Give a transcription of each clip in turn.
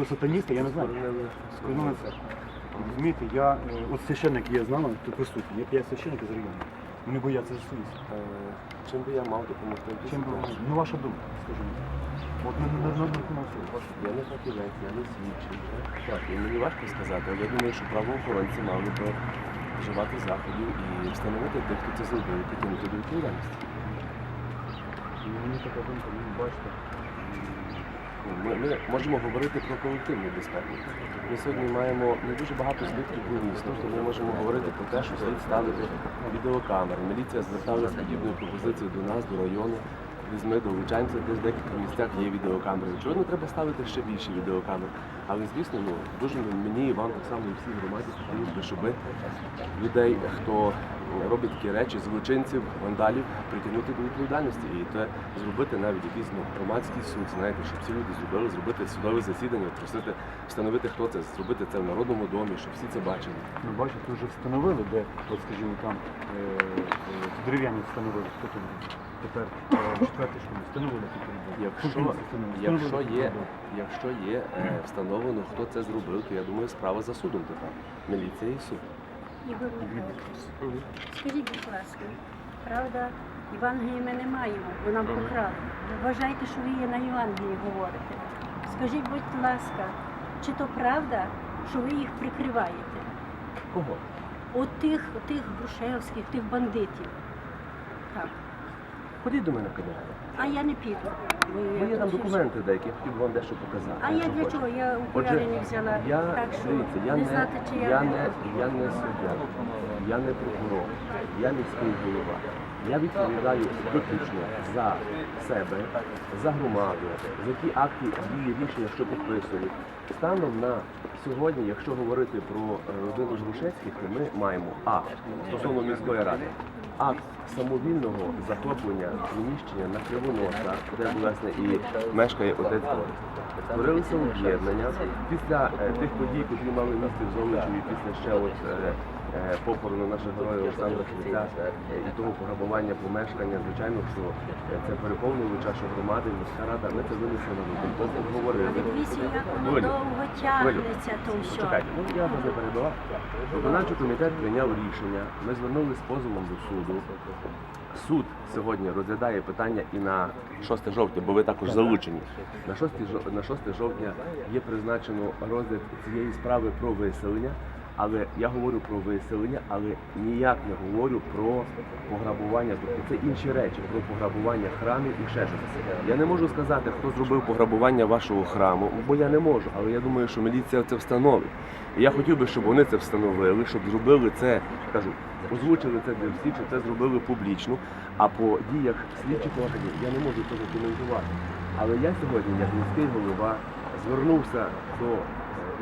хто сатаніст, я не знаю. Скоронили це. Розумієте, я, е, от священник є з нами, тут присутній, є п'ять священників з району. Вони бояться за совість. Е, Чим би я мав допомогти? Чим би, ситуації? ну ваша думка, скажімо. От не на на Я не фахівець, я не слідчий. Так, і мені важко сказати, але я думаю, що правоохоронці мали би вживати заходів і встановити тих, хто це зробив, і притягнути до відповідальності. Мені така думка, ну бачите. Ми, ми можемо говорити про колективну безпеку. Ми сьогодні маємо не дуже багато збитків по місту, тому ми можемо говорити про те, що слід ставити відеокамери. Міліція зверталася з подібною пропозицією до нас, до району. Візьми долучаємося, десь в декількох місцях є відеокамери. Очевидно, треба ставити ще більше відеокамер. Але звісно, ну дуже мені і вам так само і всій громаді хотілося б, щоб людей, хто робить такі речі, злочинців, вандалів, притягнути до відповідальності. І це зробити навіть якийсь ну, громадський суд, знаєте, щоб всі люди зробили, зробити судове засідання, просити встановити, хто це, зробити це в народному домі, щоб всі це бачили. Ну бачите, вже встановили, де, от скажімо, там е, е, дерев'яні встановили, хто тут був? Тепер е, четвертий, ми встановили тут. Якщо, якщо є, якщо є е, встановлено, хто це зробив, то я думаю, справа за судом тепер. Міліція і суд. Ігор Михайлович, скажіть, будь ласка, правда, Євангелії ми не маємо, бо нам покрали. Ви вважаєте, що ви є на Євангелії говорите. Скажіть, будь ласка, чи то правда, що ви їх прикриваєте? Кого? От тих, тих грушевських, тих бандитів. Так. Ходіть до мене в кабінет. А я не піду. Бо є там документи деякі, я хотів вам дещо показати. А я для чого? Я окуляри не взяла. Я, так що дивіться, я не не, знати, чи я, я, не, я не суддя, я не прокурор, я міський голова. Я відповідаю виключно за себе, за громаду, за ті акти дії рішення, що підписують. Станом на сьогодні, якщо говорити про е, родину Жрушецьких, то ми маємо а стосовно міської ради. Акт самовільного захоплення приміщення на Кривоноса, де власне і мешкає отець Орес. Створилися об'єднання після е, тих подій, які мали місце в Золочеві, після ще от е, е, похорону нашого героя Олександра Швеця е, і того пограбування помешкання. Звичайно, що е, це переповнило чашу громади, міська рада. Ми це винесли на виконком, обговорили. Дивіться, як воно Хвилю. довго тягнеться, то все. Чекайте, ну я вас не перебував. Виконавчий комітет прийняв рішення. Ми звернулися з позовом до суду. Суд сьогодні розглядає питання і на 6 жовтня, бо ви також залучені. На 6, на 6 жовтня є призначено розгляд цієї справи про виселення. Але я говорю про виселення, але ніяк не говорю про пограбування. Це інші речі, про пограбування храмів і ще щось. Я не можу сказати, хто зробив пограбування вашого храму, бо я не можу. Але я думаю, що міліція це встановить. І я хотів би, щоб вони це встановили, щоб зробили це, кажу, озвучили це для всіх, щоб це зробили публічно. А по діях слідчих органів я не можу цього коментувати. Але я сьогодні, як міський голова, звернувся до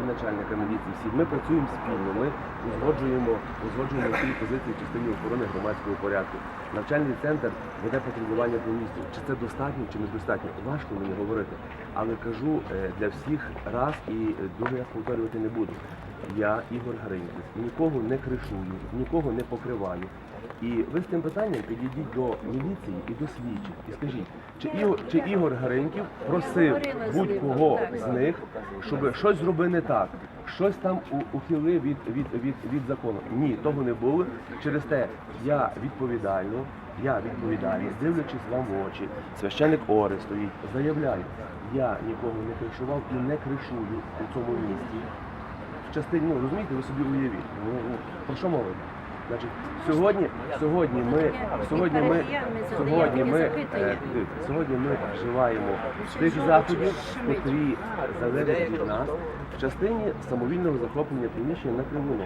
і начальника міліції всіх. Ми працюємо спільно, ми узгоджуємо, узгоджуємо всі позиції в частині охорони громадського порядку. Навчальний центр веде патрулювання по місту. Чи це достатньо, чи недостатньо? Важко мені говорити. Але кажу е, для всіх раз і дуже я повторювати не буду. Я, Ігор Гриньків, нікого не кришую, нікого не покриваю. І ви з цим питанням підійдіть до міліції і до слідчих і скажіть, чи Ігор, чи Ігор Гареньків просив будь-кого з них, щоб щось зробив не так, щось там ухилив від, від, від, від закону. Ні, того не було. Через те я відповідально, я відповідально, дивлячись вам в очі, священник Ори стоїть, заявляю, я нікого не кришував і не кришую у цьому місті в частині, ну розумієте, ви собі уявіть. Ну, ну, про що мова? йде? Значить, сьогодні, сьогодні ми, сьогодні ми, сьогодні ми, е, дивіться, сьогодні ми вживаємо тих заходів, котрі залежать від нас в частині самовільного захоплення приміщення на кривону.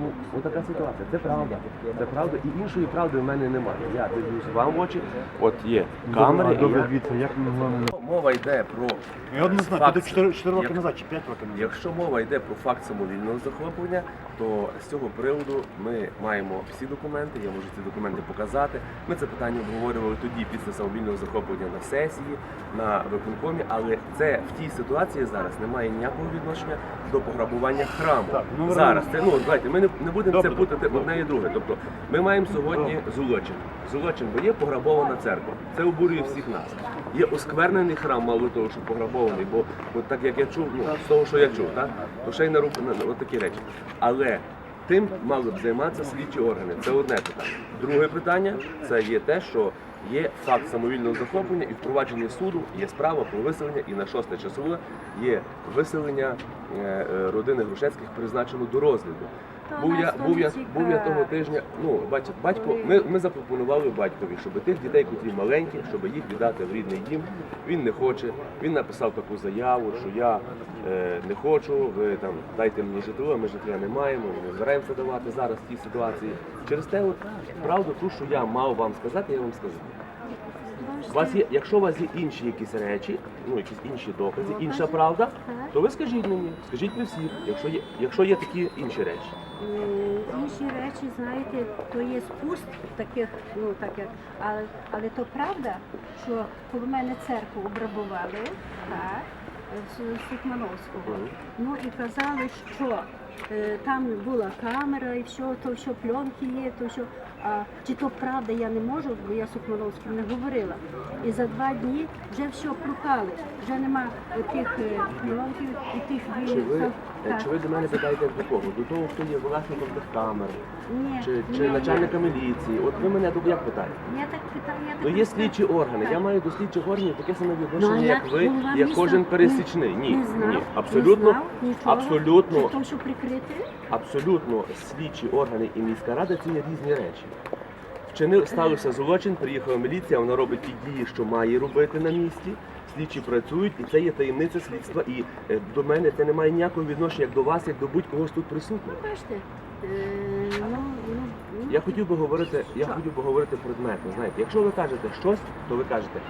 Ну, отака ситуація. Це правда. Це правда. І іншої правди в мене немає. Я дивлюсь вам в очі. От є камери. і Добре, я- дивіться, як ми головне. Мова йде про Я от не знаю, факт. туди 4, 4 роки Як- назад чи 5 років назад. Якщо мова йде про факт самовільного захоплення, то з цього приводу ми маємо всі документи. Я можу ці документи показати. Ми це питання обговорювали тоді після самовільного захоплення на сесії, на виконкомі, але це в тій ситуації зараз не має ніякого відношення до пограбування храму. Так, ну, зараз це ну давайте ми не, не будемо Добре, це путати одне і друге. Тобто ми маємо сьогодні злочин. Злочин, бо є пограбована церква. Це обурює всіх нас. Є осквернений храм мало того, що пограбований, бо от так як я чув, ну з того, що я чув, так то ще й на руку на такі речі. Але тим мали б займатися слідчі органи. Це одне питання. Друге питання це є те, що є факт самовільного захоплення і впровадження суду є справа про виселення, і на шосте часове є виселення е, е, родини Грушецьких призначено до розгляду. То Був я, був я, був я того тижня. Ну, бачите, батько, ми, ми запропонували батькові, щоб тих дітей, які маленькі, щоб їх віддати в рідний дім. Він не хоче. Він написав таку заяву, що я е, не хочу, ви там дайте мені житло, ми житла не маємо, ми не збираємося давати зараз в цій ситуації. Через те, от правду, ту, що я мав вам сказати, я вам сказав. У вас є, якщо у вас є інші якісь речі, ну якісь інші докази, інша правда, то ви скажіть мені, скажіть при всіх, якщо є, якщо є такі інші речі. Інші речі, знаєте, то є спуст таких, ну так як, але, але то правда, що коли мене церкву обрабували, так, з Сухмановського, ну і казали, що е, там була камера і все, то що пленки є, то що. А чи то правда я не можу, бо я Сухмановським не говорила. І за два дні вже все пропали. Вже нема тих е, пленків і тих е, чи ви до мене питаєте до кого? До того, хто є власником тих камер, Ні, чи, ні, чи начальника міліції? От ви мене до- як питаєте? Я так питаю, я так Ну є питаю. слідчі органи. Я маю до слідчих органів таке саме Ну, а відношення, як ви, голова як міста кожен не- пересічний. Ні, не знав, ні, не абсолютно, знав нічого. абсолютно, Чи то, що прикрити? абсолютно слідчі органи і міська рада це є різні речі. Вчинив, ставився злочин, приїхала міліція, вона робить ті дії, що має робити на місці. Слідчі працюють, і це є таємниця слідства. І е, до мене це не має ніякого відношення як до вас, як до будь-кого тут присутнього. Бачите, е, ну, ну, ну, Я хотів би говорити, я хотів би говорити предметно. Знаєте, якщо ви кажете щось, то ви кажете,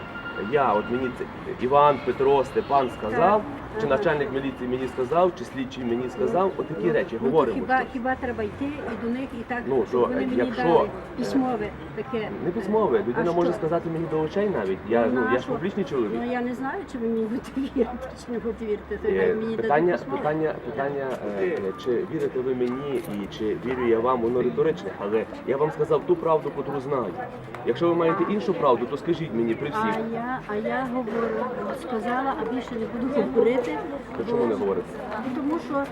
я от мені це Іван, Петро, Степан сказав, чи начальник міліції мені сказав, чи слідчий мені сказав, отакі ну, речі ну, то говоримо. Хіба, щось. хіба треба йти і до них і так, Ну, щоб вони мені якщо, дали письмове таке. Не письмове, людина А може що? сказати мені до очей навіть. Я, ну, я ж нащо? публічний чоловік. Ну я не знаю, чи ви мені будете вірити, чи не будете вірити. То Е, мені Питання, дадуть письмове. питання, питання, е, чи вірите ви мені і чи вірю я вам, воно риторичне, але я вам сказав ту правду, котру знаю. Якщо ви маєте іншу правду, то скажіть мені при всіх. А я, а я говорю, сказала, а більше не буду говорити. То чому не говорите? Тому що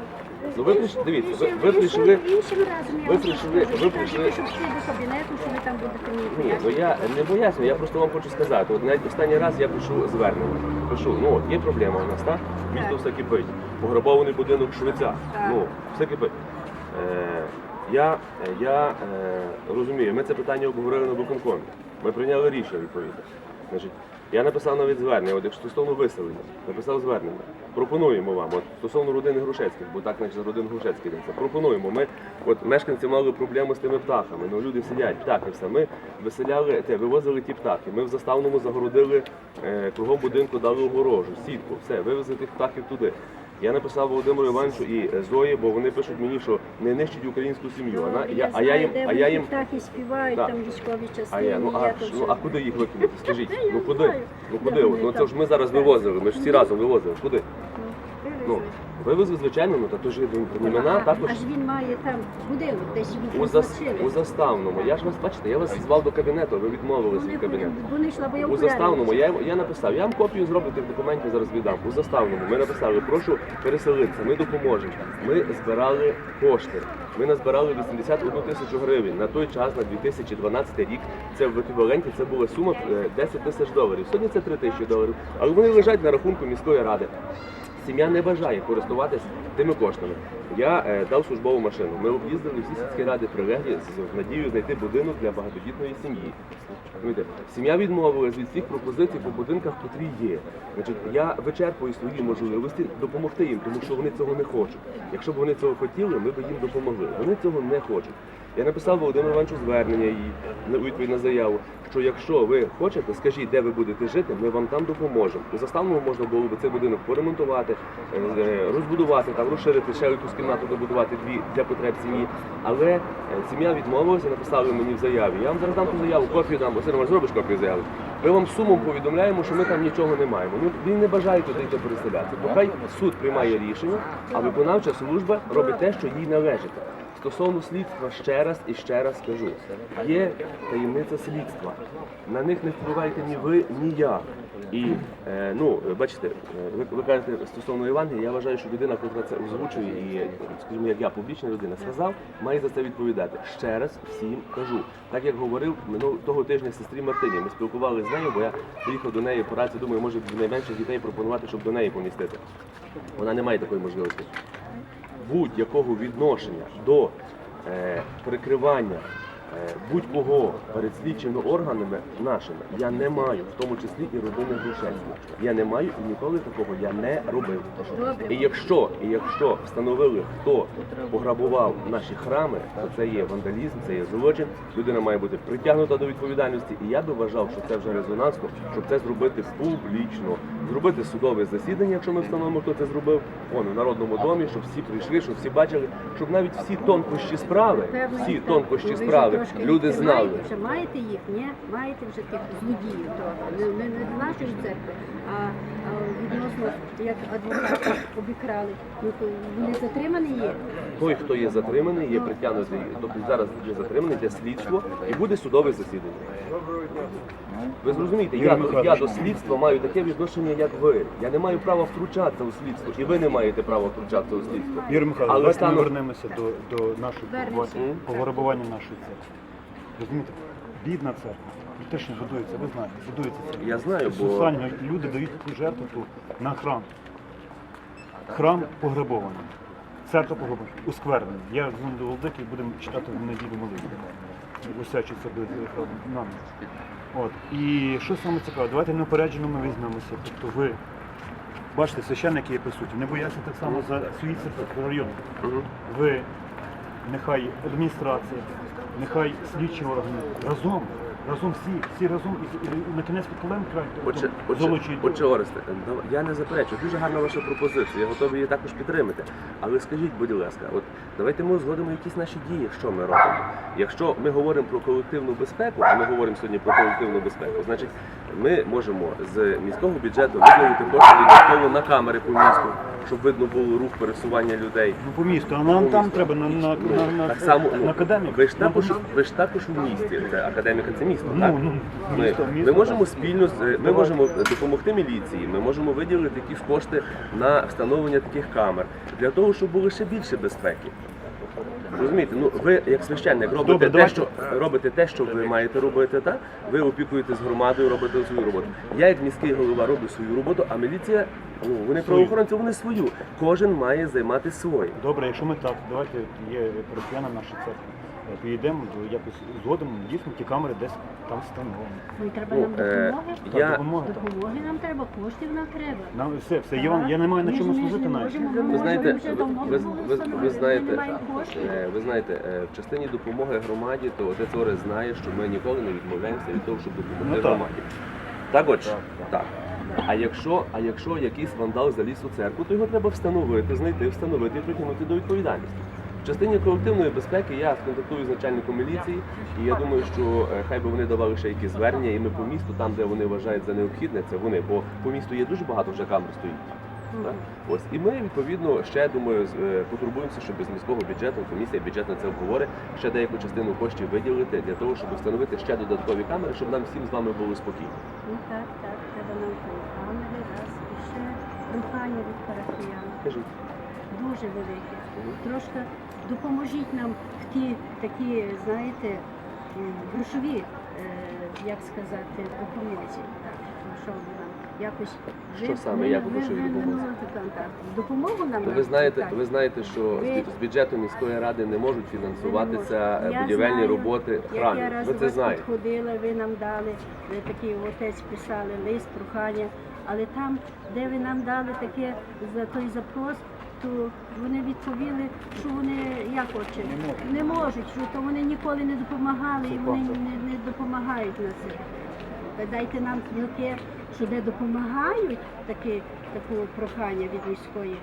Ну, ви прийшли- дивіться, ви- ви прийшли- іншим- іншим разом я ви прийшли- ви прийшли- що всі до кабінету, що ви там будете мені Ні, ну я не пояснюю, я просто вам хочу сказати. От навіть останній раз я пишу звернення. Пишу, ну от є проблема у нас, так? Місто все кипить. Пограбований будинок Швеця. Ну, все кипить. Е, я я е, розумію, ми це питання обговорили на виконкомі. Ми прийняли рішення відповідно. Значить, я написав навіть звернення, от якщо стосовно виселення, написав звернення. Пропонуємо вам, от стосовно родини Грушецьких, бо так наче за родину Грушецьких йдеться. Пропонуємо. Ми, от мешканці мали проблему з тими птахами. Ну люди сидять, птахи все. Ми виселяли, те, вивозили ті птахи. Ми в заставному загородили е, кругом будинку, дали огорожу, сітку, все, вивезли тих птахів туди. Я написав Володимиру Івановичу і е, Зої, бо вони пишуть мені, що не нищить українську сім'ю. Вона, Ну, я, а я їм, а я їм Так і співають, Так. там військові частини. а я, ну, а, я ну, а куди їх викинути? Скажіть, ну куди? Ну куди? От, Ну це ж ми зараз вивозили, ми ж всі разом вивозили. Куди? Ну, вивезли, звичайно, ну та то ж ну, імена А- також Аж він має там будинок, десь він у, зас, у заставному. Я ж вас бачите, я вас звав до кабінету, ви відмовилися від кабінету. Вони йшла, бо я У заставному я, я написав, я вам копію зроблю тих документів, зараз віддам. У заставному ми написали, прошу переселитися, ми допоможемо. Ми збирали кошти. Ми назбирали 81 тисячу гривень. На той час, на 2012 рік, це в еквіваленті це була сума е, 10 тисяч доларів. Сьогодні це 3 тисячі доларів. Але вони лежать на рахунку міської ради. Сім'я не бажає користуватись тими коштами. Я е, дав службову машину. Ми об'їздили всі сільські ради прилеглі з надією знайти будинок для багатодітної сім'ї. Розумієте, Сім'я відмовилась від всіх пропозицій по будинках, котрі є. Значить, я вичерпую свої можливості допомогти їм, тому що вони цього не хочуть. Якщо б вони цього хотіли, ми б їм допомогли. Вони цього не хочуть. Я написав Володимиру Івановичу звернення їй на відповідь на заяву, що якщо ви хочете, скажіть, де ви будете жити, ми вам там допоможемо. У заставному можна було б цей будинок поремонтувати, е, розбудувати, там розширити ще якусь кімнату, добудувати дві для потреб сім'ї. Але е, сім'я відмовилася, написали мені в заяві. Я вам зараз дам ту заяву, копію дам, Василь зробиш копію заяви. Ми вам сумом повідомляємо, що ми там нічого не маємо. Ну, він не бажає туди йти переселятися. Бо хай суд приймає рішення, а виконавча служба робить те, що їй належить. Стосовно слідства, ще раз і ще раз кажу, є таємниця слідства. На них не впливаєте ні ви, ні я. І е, ну, бачите, е, ви, ви кажете стосовно Євангелія, я вважаю, що людина, яка це озвучує, і скажімо, як я публічна людина сказав, має за це відповідати. Ще раз всім кажу. Так як говорив минулого того тижня сестрі Мартині, ми спілкувалися з нею, бо я приїхав до неї по раці, думаю, може найменших дітей пропонувати, щоб до неї помістити. Вона не має такої можливості будь-якого відношення до е, прикривання будь-кого перед слідчими органами нашими я не маю, в тому числі і родини Грушевського. Я не маю і ніколи такого я не робив. І якщо, і якщо встановили, хто пограбував наші храми, то це є вандалізм, це є злочин. Людина має бути притягнута до відповідальності. І я би вважав, що це вже резонансно, щоб це зробити публічно, зробити судове засідання, якщо ми встановимо, хто це зробив, вон у народному домі, щоб всі прийшли, щоб всі бачили, щоб навіть всі тонкощі справи, всі тонкощі справи трошки люди знали. Маєте, вже маєте їх, ні? Маєте вже тих злодіїв трохи. Не, не, не з нашої церкви, а, а відносно як адвоката обікрали. Ну то вони затримані є. Той, хто є затриманий, є притягнутий, тобто зараз є затриманий для слідства і буде судове засідання. Ви зрозумієте, я, до- я до слідства маю таке відношення, як ви. Я не маю права втручатися у слідство, і ви не маєте права втручатися у слідство. Ігор Михайлович, Але давайте ми вернемося до, до нашої Вернемося. пограбування- пограбування нашої церкви. Розумієте, бідна церква, те, що будується, ви знаєте, будується церква. Я знаю, бо Соціально люди дають таку жертву ту на храм. Храм пограбований. Церква пограбована, усквернена. Я дзвоню до Володики і будемо читати в неділю молитву. Осячиться до нами. От. І що саме цікаве, давайте неупереджено ми візьмемося. Тобто ви бачите, священники є присутні, не бояться так само за свій район. Ви нехай адміністрація, нехай слідчі органи разом, разом всі, всі разом і, і на кінець підколем край Отже, отже, золочі. отже, Оресте, дав- я не заперечую. Дуже гарна ваша пропозиція. Я готовий її також підтримати. Але скажіть, будь ласка, от давайте ми узгодимо якісь наші дії, що ми робимо. Якщо ми говоримо про колективну безпеку, а ми говоримо сьогодні про колективну безпеку, значить ми можемо з міського бюджету виділити кошти додатково на камери по місту, щоб видно було рух пересування людей. Ну по місту, а нам там треба на, на, на, на, Так само на ну, академік. ви ж Нам також по- ви ж також у місті. Це академіка, це місто. Ну, так? ну, Ми, місто, ми місто, можемо так. спільно з ми Давай. можемо допомогти міліції. Ми можемо виділити якісь кошти на встановлення таких камер для того, щоб було ще більше безпеки. Розумієте, ну ви як священник робите Добре, те, давайте. що робите те, що ви маєте робити, так? Ви опікуєтесь громадою, робите свою роботу. Я як міський голова роблю свою роботу, а міліція, ну вони правоохоронці, вони свою. Кожен має займати своє. Добре, якщо ми так, давайте є парафіяна нашої церкви. Е, Поїдемо якось згодом, дійсно ті камери десь там встановимо. Ну і треба Ну, нам е, допомоги. я- допомоги. Допомоги нам треба, коштів нам треба. Нам все, все, я, вам, я не маю на чому служити навіть. Ви знаєте, ви, ви, ви, ви знаєте, е, ви знаєте, е, в частині допомоги громаді, то отець Орес знає, що ми ніколи не відмовляємося від того, щоб допомогти Ну, так. громаді. Так от, ж? Так, так. А якщо, а якщо якийсь вандал заліз у церкву, то його треба встановити, знайти, встановити і притягнути до відповідальності. В частині колективної безпеки я сконтактую з начальником міліції, і я думаю, що е, хай би вони давали ще якісь звернення, і ми по місту, там, де вони вважають за необхідне, це вони, бо по місту є дуже багато вже камер стоїть. Так? Ось і ми відповідно ще думаю е, потурбуємося, щоб з міського бюджету комісія бюджетна це обговорить, ще деяку частину коштів виділити для того, щоб встановити ще додаткові камери, щоб нам всім з вами було спокійно. Ну так, так, треба нам камери, раз, і ще прохання від парафіян. Кажіть. Дуже велике. Мгм. Трошки допоможіть нам в ті такі, знаєте, грошові, е, як сказати, допомозі. Так, ну, що нам якось Що саме, як у грошовій допомозі? Допомогу нам То ви знаєте, так. ви знаєте, що з Ви- з бюджету міської ради не можуть фінансуватися е, будівельні знаю, роботи Як я храмів. раз Ви це знаєте. підходила, ви нам дали, ви такий отець писали лист, прохання, але там, де ви нам дали таке за той запрос, то вони відповіли, що вони як хоче, не можуть, що то вони ніколи не допомагали і вони не, не допомагають на це. Дайте нам таке, що де допомагають таке, таке прохання від міської.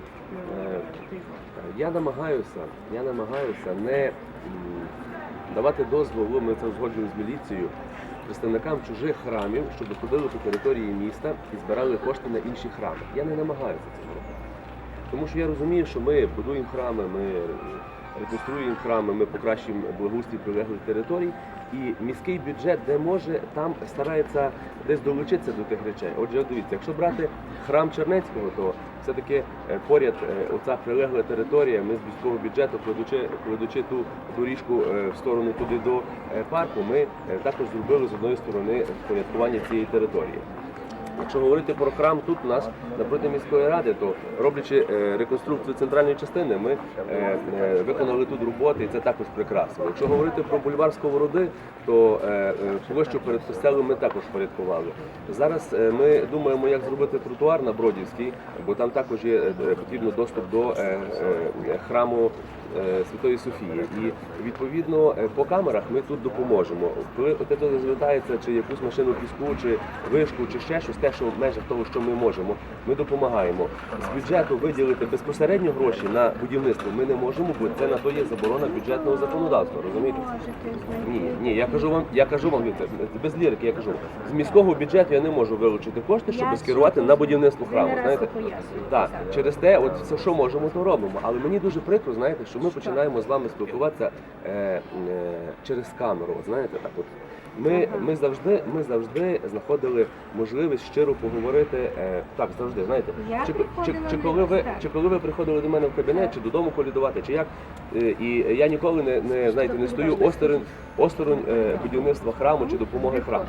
е. Я намагаюся, я намагаюся не давати дозволу, ми це узгоджуємо з міліцією, представникам чужих храмів, щоб ходили по території міста і збирали кошти на інші храми. Я не намагаюся це робити. Тому що я розумію, що ми будуємо храми, ми реконструюємо храми, ми покращуємо благоустрій прилеглих територій. І міський бюджет, де може, там старається десь долучитися до тих речей. Отже, дивіться, якщо брати храм Чернецького, то все-таки е, поряд е, оця прилегла територія, ми з міського бюджету, кладучи, кладучи ту доріжку е, в сторону туди до парку, ми також зробили з одної сторони впорядкування цієї території. Якщо говорити про храм тут у нас напроти міської ради, то роблячи е, реконструкцію центральної частини, ми е, е, виконали тут роботи, і це також прекрасно. Якщо говорити про бульвар Сковороди, то площу перед костелом ми також впорядкували. Зараз ми думаємо, як зробити тротуар на Бродівській, бо там також є потрібно доступ до храму. Святої Софії, і відповідно по камерах ми тут допоможемо. Коли от це звертається, чи якусь машину піску, чи вишку, чи ще щось, те, що в межах того, що ми можемо, ми допомагаємо. З бюджету виділити безпосередньо гроші на будівництво ми не можемо, бо це на то є заборона бюджетного законодавства. Розумієте? Ні, ні, я кажу вам, я кажу вам Віктор, без лірики, я кажу. З міського бюджету я не можу вилучити кошти, щоб скерувати на будівництво храму. Знаєте, так так. через те, от все, що можемо, то робимо. Але мені дуже прикро, знаєте, що ми починаємо з вами спілкуватися е, е, через камеру. Знаєте, так от. Ми, ми завжди, ми завжди знаходили можливість щиро поговорити. Е, так, завжди, знаєте, Я чи, чи, чи, коли ви чи коли ви приходили до мене в кабінет, чи додому колядувати, чи як. Е, І я ніколи не, не знаєте, не стою осторонь, осторонь е, будівництва храму чи допомоги храму.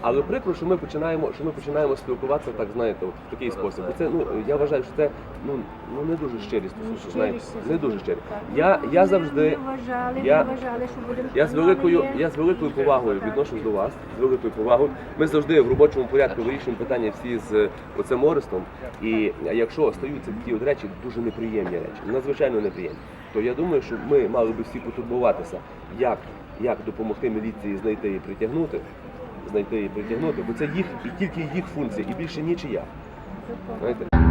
Але прикро, що ми починаємо, що ми починаємо спілкуватися так, знаєте, от в такий спосіб. Бо це ну я вважаю, що це ну ну не дуже щирі стосунки, знаєте, не дуже щирі. Я, я завжди. Я- Я з великою, я з великою повагою відношусь до вас, з великою повагою. Ми завжди в робочому порядку вирішуємо питання всі з оцим Орестом. І якщо остаються такі от речі, дуже неприємні речі, надзвичайно неприємні, то я думаю, що ми мали би всі потурбуватися, як, як допомогти міліції знайти і притягнути, знайти і притягнути, бо це їх і тільки їх функція, і більше нічия. Знаєте?